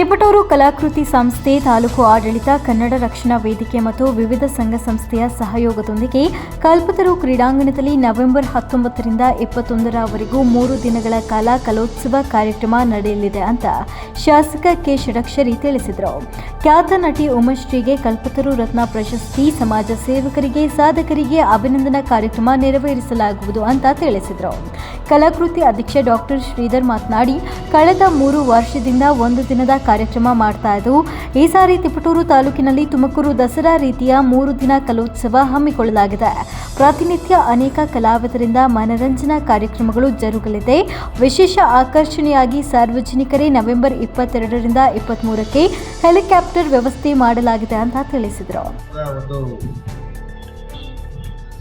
ತಿಪಟೂರು ಕಲಾಕೃತಿ ಸಂಸ್ಥೆ ತಾಲೂಕು ಆಡಳಿತ, ಕನ್ನಡ ರಕ್ಷಣಾ ವೇದಿಕೆ ಮತ್ತು ವಿವಿಧ ಸಂಘ ಸಂಸ್ಥೆಯ ಸಹಯೋಗದೊಂದಿಗೆ ಕಲ್ಪತರು ಕ್ರೀಡಾಂಗಣದಲ್ಲಿ ನವೆಂಬರ್ ಹತ್ತೊಂಬತ್ತರಿಂದ ಇಪ್ಪತ್ತೊಂದರವರೆಗೂ ಮೂರು ದಿನಗಳ ಕಾಲ ಕಲೋತ್ಸವ ಕಾರ್ಯಕ್ರಮ ನಡೆಯಲಿದೆ ಅಂತ ಶಾಸಕ ಕೆ. ಷಡಕ್ಷರಿ ತಿಳಿಸಿದರು. ಖ್ಯಾತ ನಟಿ ಉಮಶ್ರೀಗೆ ಕಲ್ಪತರು ರತ್ನ ಪ್ರಶಸ್ತಿ, ಸಮಾಜ ಸೇವಕರಿಗೆ, ಸಾಧಕರಿಗೆ ಅಭಿನಂದನಾ ಕಾರ್ಯಕ್ರಮ ನೆರವೇರಿಸಲಾಗುವುದು ಅಂತ ತಿಳಿಸಿದರು. ಕಲಾಕೃತಿ ಅಧ್ಯಕ್ಷ ಡಾಕ್ಟರ್ ಶ್ರೀಧರ್ ಮಾತನಾಡಿ, ಕಳೆದ ಮೂರು ವರ್ಷದಿಂದ ಒಂದು ದಿನದ ಕಾರ್ಯಕ್ರಮ ಮಾಡ್ತಾ ಇದ್ದವು ಈ ಸಾರಿ ತಿಪಟೂರು ತಾಲೂಕಿನಲ್ಲಿ ತುಮಕೂರು ದಸರಾ ರೀತಿಯ ಮೂರು ದಿನ ಕಲೋತ್ಸವ ಹಮ್ಮಿಕೊಳ್ಳಲಾಗಿದೆ. ಪ್ರತಿನಿತ್ಯ ಅನೇಕ ಕಲಾವಿದರಿಂದ ಮನರಂಜನಾ ಕಾರ್ಯಕ್ರಮಗಳು ಜರುಗಲಿದೆ. ವಿಶೇಷ ಆಕರ್ಷಣೆಯಾಗಿ ಸಾರ್ವಜನಿಕರೇ ನವೆಂಬರ್ ಇಪ್ಪತ್ತೆರಡರಿಂದ ಇಪ್ಪತ್ತ್ಮೂರಕ್ಕೆ ಹೆಲಿಕಾಪ್ಟರ್ ವ್ಯವಸ್ಥೆ ಮಾಡಲಾಗಿದೆ ಅಂತ ತಿಳಿಸಿದರು.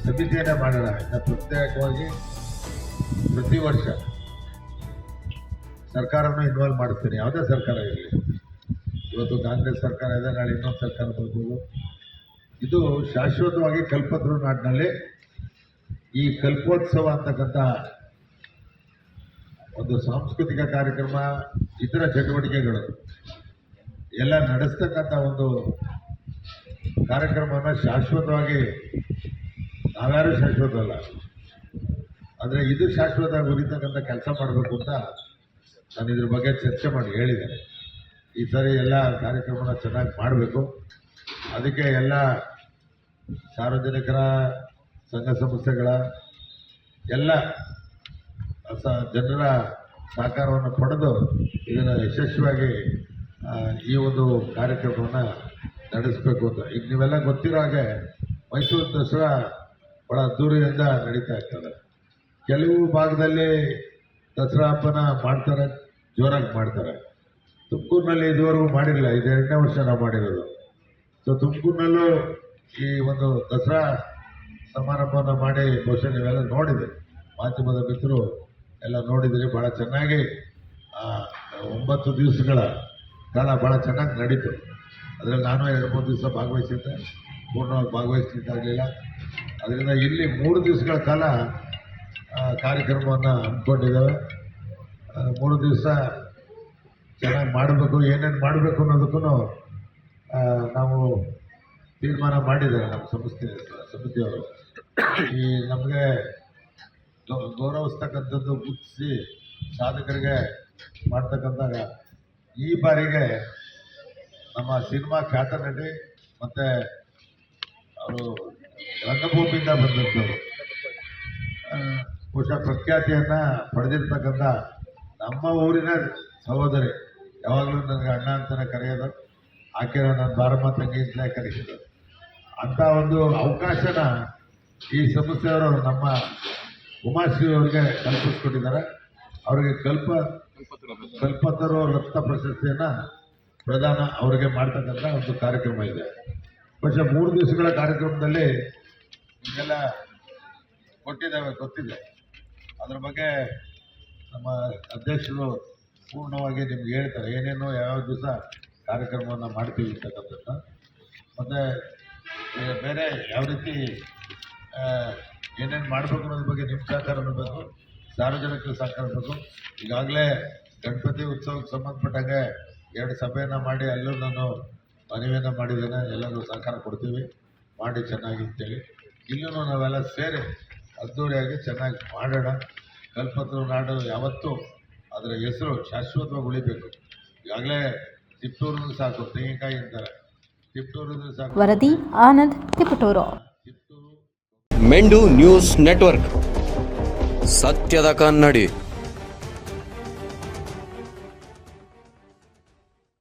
ಸಮಿತಿಯನ್ನು ಮಾಡಲಾಗಿದೆ. ಪ್ರತ್ಯೇಕವಾಗಿ ಪ್ರತಿ ವರ್ಷ ಸರ್ಕಾರವನ್ನು ಇನ್ವಾಲ್ವ್ ಮಾಡ್ತೀನಿ ಯಾವುದೇ ಸರ್ಕಾರ ಇರಲಿ. ಇವತ್ತು ಕಾಂಗ್ರೆಸ್ ಸರ್ಕಾರ ಇದೆ, ನಾಳೆ ಇನ್ನೊಂದು ಸರ್ಕಾರ ಬರ್ಬೋದು. ಇದು ಶಾಶ್ವತವಾಗಿ ಕಲ್ಪತರು ನಾಡಿನಲ್ಲಿ ಈ ಕಲ್ಪೋತ್ಸವ ಅಂತಕ್ಕಂಥ ಒಂದು ಸಾಂಸ್ಕೃತಿಕ ಕಾರ್ಯಕ್ರಮ, ಇತರ ಚಟುವಟಿಕೆಗಳು, ಎಲ್ಲ ನಡೆಸ್ತಕ್ಕಂಥ ಒಂದು ಕಾರ್ಯಕ್ರಮನ ಶಾಶ್ವತವಾಗಿ, ನಾವ್ಯಾರು ಶಾಶ್ವತವಲ್ಲ. ಆದರೆ ಇದು ಶಾಶ್ವತ ಉರಿತಕ್ಕಂಥ ಕೆಲಸ ಮಾಡಬೇಕು ಅಂತ ನಾನು ಇದ್ರ ಬಗ್ಗೆ ಚರ್ಚೆ ಮಾಡಿ ಹೇಳಿದೆ ಈ ಸಾರಿ ಎಲ್ಲ ಕಾರ್ಯಕ್ರಮನ ಚೆನ್ನಾಗಿ ಮಾಡಬೇಕು. ಅದಕ್ಕೆ ಎಲ್ಲ ಸಾರ್ವಜನಿಕರ, ಸಂಘ ಸಂಸ್ಥೆಗಳ, ಎಲ್ಲ ಸ ಜನರ ಸಹಕಾರವನ್ನು ಪಡೆದು ಇದನ್ನು ಯಶಸ್ವಿಯಾಗಿ ಈ ಒಂದು ಕಾರ್ಯಕ್ರಮವನ್ನು ನಡೆಸಬೇಕು ಅಂತ. ಈಗ ನೀವೆಲ್ಲ ಗೊತ್ತಿರೋ ಹಾಗೆ ಮೈಸೂರು ದಸರಾ ಭಾಳ ದೂರದಿಂದ ನಡೀತಾ ಇರ್ತದೆ. ಕೆಲವು ಭಾಗದಲ್ಲಿ ದಸರಾ ಹಬ್ಬನ ಮಾಡ್ತಾರೆ, ಜೋರಾಗಿ ಮಾಡ್ತಾರೆ. ತುಮಕೂರಿನಲ್ಲಿ ಇದುವರೆಗೂ ಮಾಡಿಲ್ಲ, ಇದು ಎರಡನೇ ವರ್ಷ ನಾವು ಮಾಡಿರೋದು. ಸೊ ತುಮಕೂರಿನಲ್ಲೂ ಈ ಒಂದು ದಸರಾ ಸಮಾರಂಭವನ್ನು ಮಾಡಿ ಬಹುಶಃ ನೀವೆಲ್ಲ ನೋಡಿದೆ. ಮಾಧ್ಯಮದ ಮಿತ್ರರು ಎಲ್ಲ ನೋಡಿದರೆ ಭಾಳ ಚೆನ್ನಾಗಿ ಒಂಬತ್ತು ದಿವಸಗಳ ಕಾಲ ಭಾಳ ಚೆನ್ನಾಗಿ ನಡೀತು. ಅದರಲ್ಲಿ ನಾನು ಎರಡು, ಮೂರು ದಿವಸ ಭಾಗವಹಿಸಿದ್ದೆ. ಪೂರ್ಣವಾಗಿ ಭಾಗವಹಿಸಿದ್ದಾಗಲಿಲ್ಲ ಅದರಿಂದ ಇಲ್ಲಿ ಮೂರು ದಿವಸಗಳ ಕಾಲ ಕಾರ್ಯಕ್ರಮವನ್ನು ಹಮ್ಮಿಕೊಂಡಿದ್ದೇವೆ ಮೂರು ದಿವಸ ಚೆನ್ನಾಗಿ ಮಾಡಬೇಕು, ಏನೇನು ಮಾಡಬೇಕು ಅನ್ನೋದಕ್ಕೂ ನಾವು ತೀರ್ಮಾನ ಮಾಡಿದ್ದಾರೆ ನಮ್ಮ ಸಂಸ್ಥೆ, ಸಮಿತಿಯವರು. ಈ ನಮಗೆ ಗೌರವಿಸ್ತಕ್ಕಂಥದ್ದು ಗುರುತಿಸಿ ಸಾಧಕರಿಗೆ ಮಾಡ್ತಕ್ಕಂಥ ಈ ಬಾರಿಗೆ ನಮ್ಮ ಸಿನಿಮಾ ಖ್ಯಾತ ನಟಿ ಮತ್ತು ಅವರು ರಂಗಭೂಮಿಯಿಂದ ಬಂದಂಥವ್ರು ಬಹುಶಃ ಪ್ರಖ್ಯಾತಿಯನ್ನು ಪಡೆದಿರ್ತಕ್ಕಂಥ ನಮ್ಮ ಊರಿನ ಸಹೋದರಿ, ಯಾವಾಗಲೂ ನನಗೆ ಅಣ್ಣ ಅಂತಲೇ ಕರೆಯೋದು, ಆಕೆ ನನ್ನ ಬಾರಮ್ಮ ತಂಗಿ ಅಂತಲೇ ಕರೆಸಿದ್ರು ಅಂಥ ಒಂದು ಅವಕಾಶನ ಈ ಸಂಸ್ಥೆಯವರು ನಮ್ಮ ಉಮಾಶ್ರೀ ಅವರಿಗೆ ಕಲ್ಪಿಸ್ಕೊಟ್ಟಿದ್ದಾರೆ. ಅವರಿಗೆ ಕಲ್ಪ, ಕಲ್ಪತರು ರಕ್ತ ಪ್ರಶಸ್ತಿಯನ್ನು ಪ್ರದಾನ ಅವರಿಗೆ ಮಾಡ್ತಕ್ಕಂಥ ಒಂದು ಕಾರ್ಯಕ್ರಮ ಇದೆ. ಬಹುಶಃ ಮೂರು ದಿವಸಗಳ ಕಾರ್ಯಕ್ರಮದಲ್ಲಿ ನಿಮಗೆಲ್ಲ ಕೊಟ್ಟಿದ್ದಾವೆ, ಗೊತ್ತಿದೆ. ಅದ್ರ ಬಗ್ಗೆ ನಮ್ಮ ಅಧ್ಯಕ್ಷರು ಪೂರ್ಣವಾಗಿ ನಿಮ್ಗೆ ಹೇಳ್ತಾರೆ, ಏನೇನು ಯಾವ್ಯಾವ ದಿವಸ ಕಾರ್ಯಕ್ರಮವನ್ನು ಮಾಡ್ತೀವಿ ಅಂತಕ್ಕಂಥದ್ದು ಮತ್ತು ಬೇರೆ ಯಾವ ರೀತಿ ಏನೇನು ಮಾಡಬೇಕು ಅನ್ನೋದ್ರ ಬಗ್ಗೆ ನಿಮ್ಮ ಸಹಕಾರ ಬೇಕು, ಸಾರ್ವಜನಿಕರ ಸಹಕಾರ ಬೇಕು. ಈಗಾಗಲೇ ಗಣಪತಿ ಉತ್ಸವಕ್ಕೆ ಸಂಬಂಧಪಟ್ಟಂಗೆ ಎರಡು ಸಭೆಯನ್ನು ಮಾಡಿ ಅಲ್ಲೂ ನಾನು ಮನವಿಯನ್ನು ಮಾಡಿದ್ದೇನೆ ಎಲ್ಲರೂ ಸಹಕಾರ ಕೊಡ್ತೀವಿ, ಮಾಡಿ ಚೆನ್ನಾಗಿ ಅಂತೇಳಿ. ಇಲ್ಲೂ ನಾವೆಲ್ಲ ಸೇರಿ ಅದ್ದೂರಿಯಾಗಿ ಚೆನ್ನಾಗಿ ಮಾಡೋಣ. ಕಲ್ಪತರು ನಾಡು ಯಾವತ್ತೂ ಅದರ ಹೆಸರು ಶಾಶ್ವತವಾಗಿ ಉಳಿಬೇಕು. ಈಗಾಗಲೇ ತಿಪ್ಟೂರು ಸಾಕು ತೆಂಗಿನಕಾಯಿ ಅಂತಾರೆ. ತಿಪ್ಟೂರು ಸಾಕು. ವರದಿ ಆನಂದ್ ತಿಪಟೂರು. ತಿಪ್ಟೂರು ಮೆಂಡು ನ್ಯೂಸ್ ನೆಟ್ವರ್ಕ್. ಸತ್ಯದ ಕನ್ನಡಿ.